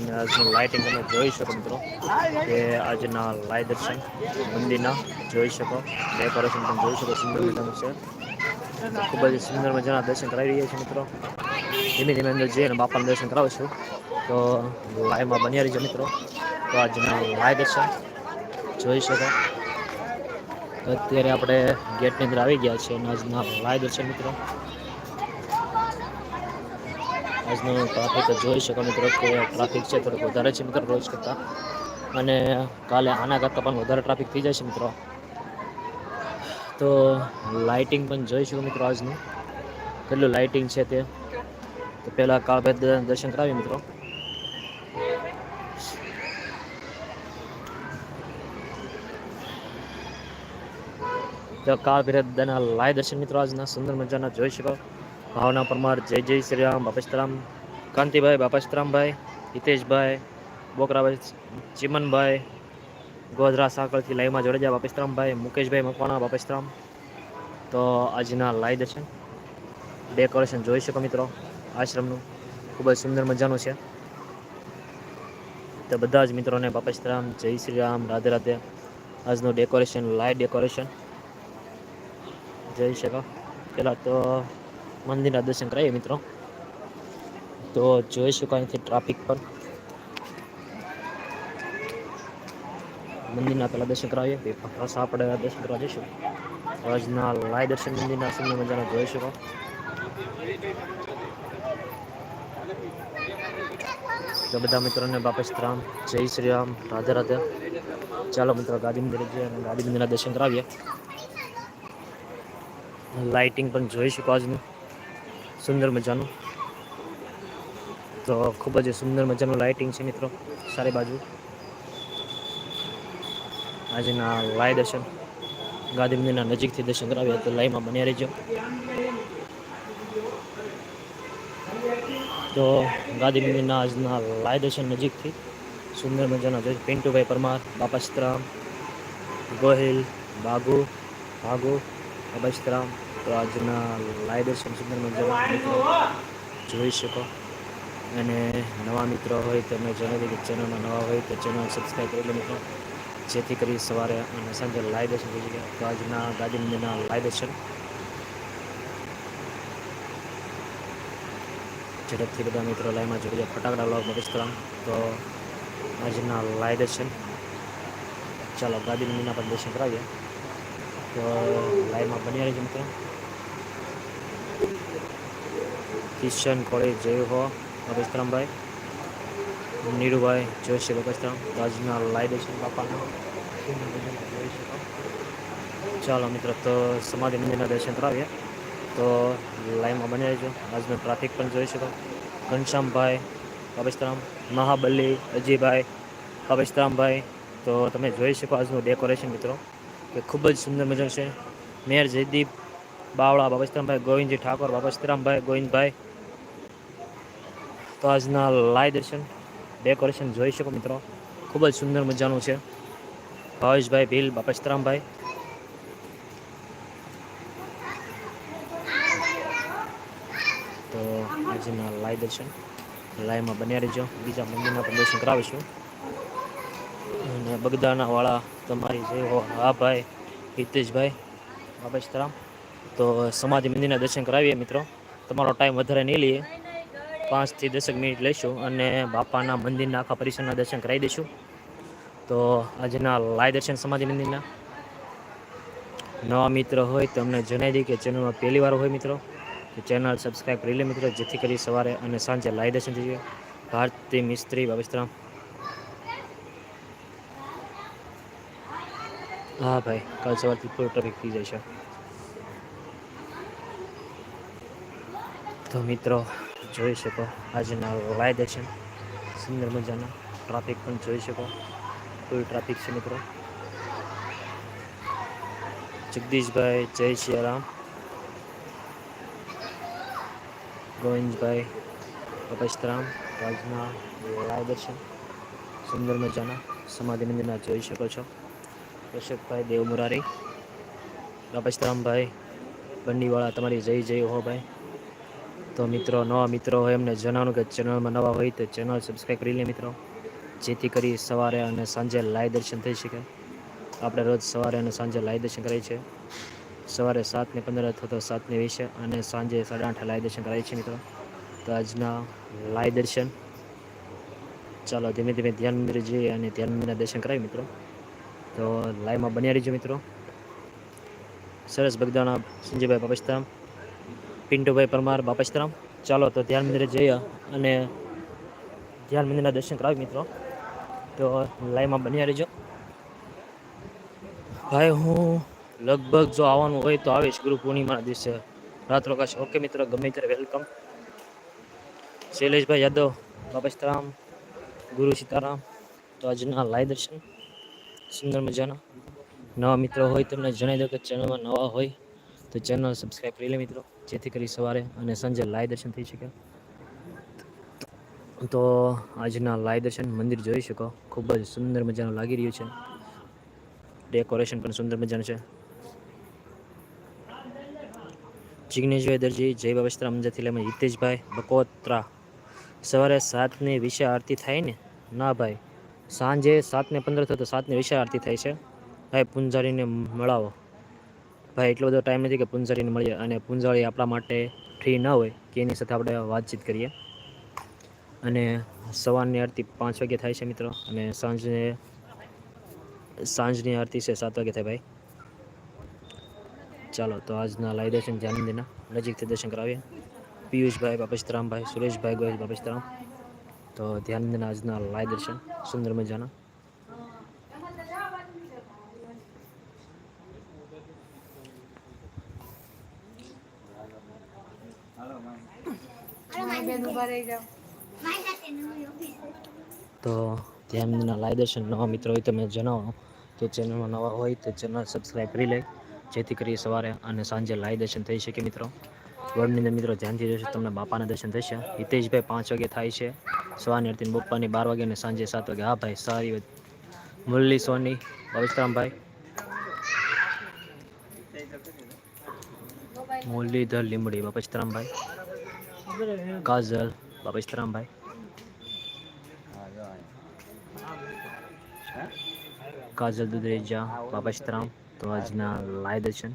અને આજનું લાઇટિંગ તમે જોઈ શકો મિત્રો કે આજના લાય દર્શન મંદિરના જોઈ શકો. ડેકોરેશન પણ જોઈ શકો સુંદર મજાનું છે. ખૂબ જ સુંદર મજાના દર્શન કરાવી રહ્યા છે મિત્રો. ધીમે ધીમે અંદર જઈને બાપાના દર્શન કરાવું છું. તો લાઈવમાં બન્યા રહીજો મિત્રો. તો આજના લાય દર્શન જોઈ શકો. અત્યારે આપણે ગેટની અંદર આવી ગયા છે અને આજના લાય દર્શન મિત્રો. આજનું ટ્રાફિક જોઈ શકો મિત્રો કે ટ્રાફિક છે થોડુંક વધારે છે મિત્રો રોજ કરતાં. અને કાલે આના કરતાં પણ વધારે ટ્રાફિક થઈ જાય છે મિત્રો. તો લાઇટિંગ પણ જોઈ શકો મિત્રો આજનું. કેટલું લાઇટિંગ છે તે? તો પહેલાં કાળભેદ દર્શન કરાવીએ મિત્રો. તો કાળ ભૈરવના લાય દર્શન મિત્રો આજના, સુંદર મજાના જોઈ શકો. ભાવના પરમાર, જય જય શ્રી રામ બાપસ્તરામ. કાંતિભાઈ, બાપસ્તરામભાઈ, હિતેશભાઈ, બોકરાભાઈ, ચિમનભાઈ, ગોધરા સાંકળથી લાઈવમાં જોડે જાય બાપસ્તરામભાઈ, મુકેશભાઈ મકવાણા, બાપસ્તરામ. તો આજના લાઈ દર્શન ડેકોરેશન જોઈ શકો મિત્રો, આશ્રમનું. ખૂબ જ સુંદર મજાનું છે. તો બધા જ મિત્રોને બાપસ્તરામ, જય શ્રી રામ રાધે રાધે. આજનું ડેકોરેશન લાઈવ ડેકોરેશન જઈ શકો. પહેલાં તો મંદિરના દર્શન કરાવીએ મિત્રો. તો જોઈ શકો અહીંથી ટ્રાફિક પર. મંદિરના પહેલાં દર્શન કરાવીએ. પાછા આપણે દર્શન કરવા જઈશું. આજના લાય દર્શન મંદિરના સુંદર મજાના જોઈ શકો તો બધા મિત્રોને બાપસ રામ, જય શ્રી રામ, રાધે રાધે. ચાલો મિત્રો ગાંધી મંદિર જઈએ અને ગાંધી મંદિરના દર્શન કરાવીએ. લાઇટિંગ પણ જોઈ શકો આજનું. સુંદર મજાનું. તો ખૂબ જ સુંદર મજાનું લાઇટિંગ છે મિત્રો, સારી બાજુ. આજના લાય દર્શન, ગાંધી મંદિરના નજીકથી દર્શન કરાવ્યા તો લાઈમાં બન્યા રહેજો. તો ગાંધી મંદિરના આજના લાય દર્શન નજીકથી સુંદર મજાના જોઈ પિન્ટુભાઈ પરમાર, બાપા ગોહિલ, બાગુ, ભાગુ અભયસ્તરામ તો આજના લાઈવ દર્શન સુંદર જોઈ શકો. અને નવા મિત્રો હોય તમે જણાવી કે ચેનલમાં નવા હોય તો ચેનલ સબસ્ક્રાઈબ કરી લો મિત્રો. જેથી કરી સવારે અને સાંજે લાઈવ દર્શન થઈ શકે. તો આજના ગાંધી મંદિરના લાઈવ દર્શન ઝડપથી બધા મિત્રો લાઈવમાં જોડી જાય ફટાકડા લો મગજકરામ તો આજના લાઈવ દર્શન ચાલો ગાંધી મંદિરના પણ દર્શન કરાવીએ. તો લાઈવમાં બની રહેજો મિત્રો. કિશન કોળે, જય હો અભિસ્તરામભાઈ નીરુભાઈ, જોશી બગસ્તરામ રાજના લાઈ દર્શન બાપાના. જોઈ શકો ચાલો મિત્રો, તો સમાધિ મંદિરના દર્શન કરાવીએ. તો લાઈવમાં બની રહેજો. આજનો ટ્રાફિક પણ જોઈ શકો. ઘનશ્યામભાઈ કબસ્તરામ મહાબલી, અજીભાઈ કબસ્તરામભાઈ તો તમે જોઈ શકો આજનું ડેકોરેશન મિત્રો. કે ખૂબ જ સુંદર મજાનું છે. મેયર જયદીપ બાવળા બાબસ્તરામભાઈ ગોવિંદજી ઠાકોર બાબસ્તરામભાઈ ગોવિંદભાઈ. તો આજના લાઈ દર્શન, ડેકોરેશન જોઈ શકો મિત્રો. ખૂબ જ સુંદર મજાનું છે. ભાવેશભાઈ ભીલ બાપસ્તરામભાઈ તો આજના લાઈ દર્શન લાઈમાં બન્યા રહેજો. બીજા મંદિરના પણ દર્શન કરાવીશું. અને બગદાના વાળા તમારી જય હો. હા ભાઈ, હિતેશભાઈ બાબસ્તરામ તો સમાધિ મંદિરના દર્શન કરાવીએ મિત્રો. તમારો ટાઈમ વધારે નહીં લઈએ. પાંચથી દસક મિનિટ લઈશું અને બાપાના મંદિરના આખા પરિસરના દર્શન કરાવી દઈશું. તો આજના લાય દર્શન સમાધિ મંદિરના. નવા મિત્ર હોય તો અમને જણાવી દઈએ કે ચેનલમાં પહેલી વાર હોય મિત્રો. ચેનલ સબસ્ક્રાઈબ કરી લે મિત્રો, જેથી કરી સવારે અને સાંજે લાય દર્શન થઈ જાય. ભારતી મિસ્ત્રી બાબસ્તરામ હા ભાઈ, કાલ સવારથી પૂરો ટ્રાફિક થઈ છે. તો મિત્રો, જોઈ શકો, આજના લાય છે સુંદર મજાના ટ્રાફિક પણ જોઈ શકો. ફૂલ ટ્રાફિક છે મિત્રો. જગદીશભાઈ, જય સિયારામ ગોવિંદભાઈ કપસ્તરામ રાજના લાય દર્શન સુંદર મજાના સમાધિ મંદિરના જોઈ શકો છો. કશ્યપભાઈ દેવ મુરારી કપસ્તરામભાઈ બંડીવાળા, તમારી જય જય હો ભાઈ. તો મિત્રો, નવા મિત્રો હોય એમને જણાવવાનું કે ચેનલમાં નવા હોય તો ચેનલ સબસ્ક્રાઈબ કરી લે મિત્રો. જેથી કરી સવારે અને સાંજે લાઈવ દર્શન થઈ શકે. આપણે રોજ સવારે અને સાંજે લાઈવ દર્શન કરીએ છીએ સવારે સાતને પંદર અથવા તો સાતને વીસે અને સાંજે સાડા આઠે લાઈવ દર્શન કરાય છે મિત્રો. તો આજના લાઈવ દર્શન. ચાલો ધીમે ધીમે ધ્યાન મંદિર જઈએ અને ધ્યાન મંદિરના દર્શન કરાવીએ મિત્રો. તો લાઈવમાં બન્યા રહીજો મિત્રો. સરસ બગદાણા, સંજયભાઈ બાપસ્તરામ, પિન્ટુભાઈ પરમાર બાપસ્તરામ. ચાલો તો ધ્યાન મંદિરે જઈએ અને ધ્યાન મંદિરના દર્શન કરાવી મિત્રો. તો લાઈવમાં બન્યા રહીજો. ભાઈ, હું લગભગ જો આવવાનું હોય તો આવીશ ગુરુ પૂર્ણિમાના દિવસે. રાત રોકાશ. ઓકે મિત્રો, ગમે ત્યારે વેલકમ શૈલેષભાઈ યાદવ બાપસ્તરામ, ગુરુ સીતારામ, તો આજના લાઈવ દર્શન. સુંદર મજાના. નવા મિત્રો હોય તમને જણાવી દો કે ચેનલમાં નવા હોય તો ચેનલ સબસ્ક્રાઈબ કરી લે મિત્રો. જેથી કરી સવારે અને સાંજે લાઈવ દર્શન થઈ શકે. તો આજના લાઈવ દર્શન મંદિર જોઈ શકો. ખૂબ જ સુંદર મજાનું લાગી રહ્યું છે. ડેકોરેશન પણ સુંદર મજાનું છે. જિગ્નેશભાઈ દરજી, જય બાબસ્ત્રા મંજરથી લેમાં હિતેશભાઈ, બકોત્રા. સવારે સાતની વિશે આરતી થાય ને? ના ભાઈ. સાંજે સાતને પંદર થયો તો સાતને વિશે આરતી થાય છે. ભાઈ, પૂંજારીને મળાવો. ભાઈ, એટલો બધો ટાઈમ નથી કે પૂંજારીને મળીએ અને પૂંજારી આપણા માટે ફ્રી ન હોય કે એની સાથે આપણે વાતચીત કરીએ. અને સવારની આરતી પાંચ વાગે થાય છે મિત્રો અને સાંજને સાંજની આરતી છે સાત વાગે થાય ભાઈ. ચાલો, તો આજના લાઈ દર્શન ધ્યાનંદીના નજીકથી દર્શન કરાવીએ. પિયુષભાઈ બાપસ્તરામભાઈ સુરેશભાઈ ગોયલ બાપસ્તરામ તો ધ્યાનંદના આજના લાય દર્શન, સુંદર મજાના. તો ધ્યાનના લાઈવ દર્શન. નવા મિત્રો હોય તમે જણાવો. તો ચેનલમાં નવા હોય તો ચેનલ સબસ્ક્રાઈબ કરી લે. જેથી કરી સવારે અને સાંજે લાઈવ દર્શન થઈ શકે મિત્રો. વર્ણની અંદર મિત્રો ધ્યાનથી જોશો તમને બાપાના દર્શન થશે. હિતેશભાઈ પાંચ વાગે થાય છે. સવારની આરતી બપ્પાની બાર વાગે અને સાંજે સાત વાગે. હા ભાઈ, સારી વાત. મુરલી સોની પવિત્રામભાઈ મુરલીધર લીંબડી બાપચતરામભાઈ કાજલ બાપચતરામભાઈ કાજલ દુધરેજા બાપચતરામ તો આજના લાઈવ દર્શન.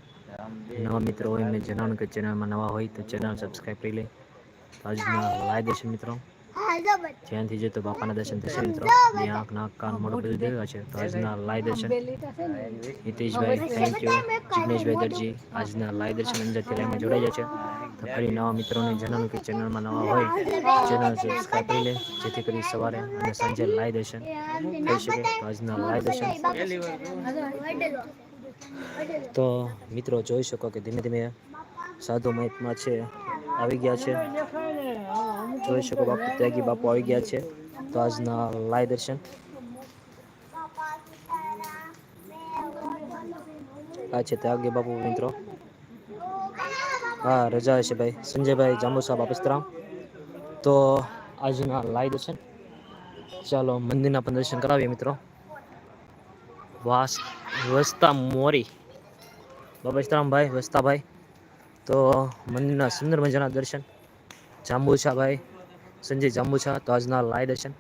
નવા મિત્રો હોય એમને જણાવવાનું કે ચેનલમાં નવા હોય તો ચેનલ સબસ્ક્રાઈબ કરી લે. તો આજના લાઈવ દર્શન મિત્રો. ધ્યાનથી જે તો બાપાના દર્શન થશે મિત્રો. બે આંખ નાક કાન મોઢું બધું દેવા છે. તો આજના લાઈવ દર્શન. હિતેશભાઈ થેન્ક યુ જિગ્નેશભાઈ દરજી આજના લાઈવ દર્શન અંદર લાઈવમાં જોડાઈ જાય છે તો ફરી નવા મિત્રોને જણાવું કે ચેનલમાં નવા હોય ચેનલ સબસ્ક્રાઈબ કરી લે. જેથી કરી સવારે અને સાંજે લાઈવ દર્શન થઈ શકે. તો આજના લાઈવ દર્શન. તો મિત્રો જોઈ શકો કે ધીમે ધીમે સાધુ મહિતમાં છે આવી ગયા છે. જોઈ શકો બાપુ ત્યાગી બાપુ આવી ગયા છે. તો આજના લાઈવ દર્શન. આ છે ત્યાગી બાપુ મિત્રો. હા, રજા હશે ભાઈ. સંજયભાઈ જાંબુ સાહેબ આપસ્તરામ તો આજના લાઈવ દર્શન. ચાલો મંદિરના પણ દર્શન કરાવીએ મિત્રો. વાસ, વસ્તા મોરી. બાબસ્તરામભાઈ વસ્તાભાઈ તો મંદિરના સુંદર મજાના દર્શન. જાંબુછાભાઈ સંજય જાંબુછા તો આજના લાય દર્શન.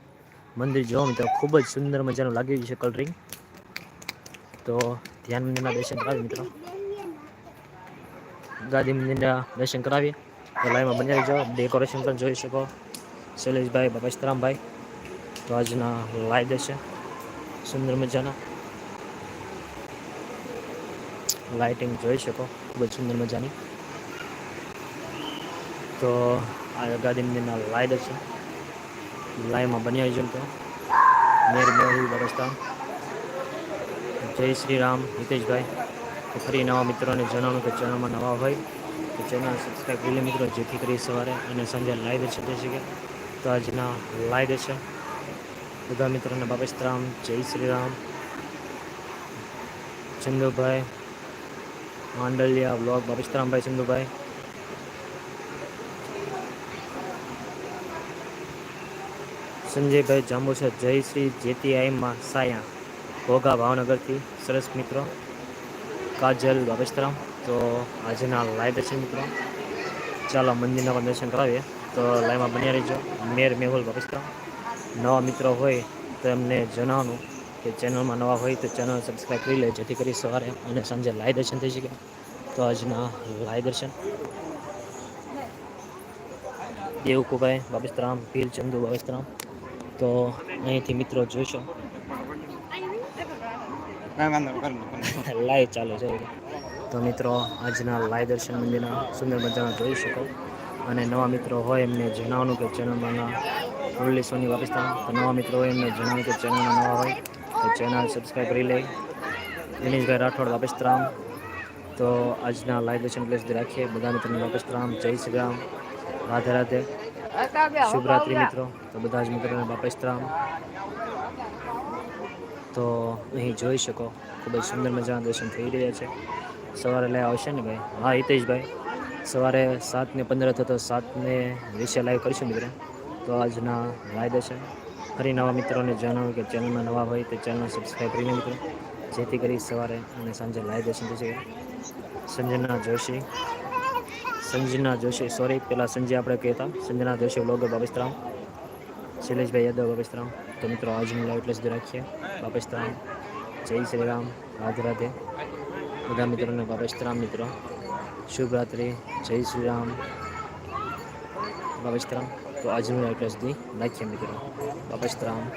મંદિર જોવા મિત્રો ખૂબ જ સુંદર મજાનું લાગી રહ્યું છે કલરિંગ તો ધ્યાન મંદિરના દર્શન કરાવીએ મિત્રો. ગાદી મંદિરના દર્શન કરાવીએ. તો લાઈવમાં બની જાઓ ડેકોરેશન પણ જોઈ શકો. શૈલેષભાઈ બાબાસ્તરામભાઈ તો આજના લાય દર્શન. સુંદર મજાના. લાઇટિંગ જોઈ શકો. ખૂબ જ સુંદર મજાની. તો આ ગાદી મંદિરના લાઈ હશે લાઈવમાં બન્યા આવી તો મેર મેહુલ વરસતા જય શ્રી રામ, હિતેશભાઈ. ફરી નવા મિત્રોને જણાવું કે ચેનલમાં નવા હોય તો ચેનલ સબસ્ક્રાઈબ કરી મિત્રો, જેથી કરી સવારે અને સાંજે લાઈવ છે. થઈ શકે તો આજના લાઈવ છે. બધા મિત્રોને બાબસ્તરામ જય શ્રી રામ. ચંદુભાઈ, માંડલિયા બ્લોગ બાબસ્તરામભાઈ ચંદુભાઈ. સંજયભાઈ જાંબુસર, જય શ્રી જેતીઆઈમાં સાયા ઘોઘા ભાવનગરથી. સરસ મિત્રો. કાજલ બાબસ્તરામ તો આજના લાઈવ દર્શન મિત્રો. ચાલો મંદિરના પણ દર્શન કરાવીએ. તો લાઈવમાં બન્યા રહીજો. મેર મેહુલ બાપસ્તા નવા મિત્રો હોય તો એમને જણાવવાનું કે ચેનલમાં નવા હોય તો ચેનલ સબસ્ક્રાઈબ કરી લે જેથી કરી સવારે અને સાંજે લાઈવ દર્શન થઈ શકે. તો આજના લાઈવ દર્શન. દેવકુભાઈ બાબસ્તરામ ભીલ ચંદુ બાબસ્તરામ તો અહીંથી મિત્રો જોઈશો લાઈવ ચાલુ છે. તો મિત્રો આજના લાઈવ દર્શન મંદિરના સુંદર મજાના જોઈ શકો. અને નવા મિત્રો હોય એમને જણાવવાનું કે ચેનલમાં મુરલી સોની પાકિસ્તાન તો નવા મિત્રો હોય એમને જણાવ્યું કે ચેનલમાં નવા હોય તો ચેનલ સબસ્ક્રાઈબ કરી લે. દિનેશભાઈ રાઠોડ વાપસ્તરામ તો આજના લાઈવ દર્શન પ્લેસ રાખીએ. બધા મિત્રોને વાપસ્તરામ જય શ્રી રામ. રાધે રાધે. શુભરાત્રિ મિત્રો. તો બધા જ મિત્રોને વાપસ્તરામ તો અહીં જોઈ શકો ખૂબ જ સુંદર મજાના દર્શન થઈ રહ્યા છે. સવારે લઈ આવશે ને ભાઈ? હા હિતેશભાઈ. સવારે સાતને પંદર થતો સાતને વીસે લાઈવ કરીશું મિત્રો. તો આજના લાઈવ છે ફરી નવા મિત્રોને જણાવ્યું કે ચેનલમાં નવા હોય તો ચેનલ સબસ્ક્રાઈબ કરીને મિત્રો. જેથી કરી સવારે અને સાંજે લાઈવ દર્શન થઈ શકે. સંજના જોશી સંજના જોશી સોરી પેલા સંજય આપણે કહેતા. સંજના જોશી બ્લોગર બાબસ્તરામ શૈલેષભાઈ યાદવ બાબસ્તરામ તો મિત્રો, આજનું લાઈવ પ્લેસ રાખીએ. બાબસ્તરામ જય શ્રી રામ. રાધે રાધે. બધા મિત્રોને બાબસ્તરામ મિત્રો. શુભ રાત્રિ. જય શ્રી રામ. બાબસ્તરામ તો આજનું લાઈવ એટલે દી રાખીએ, મિત્રો. બાબસ્તરામ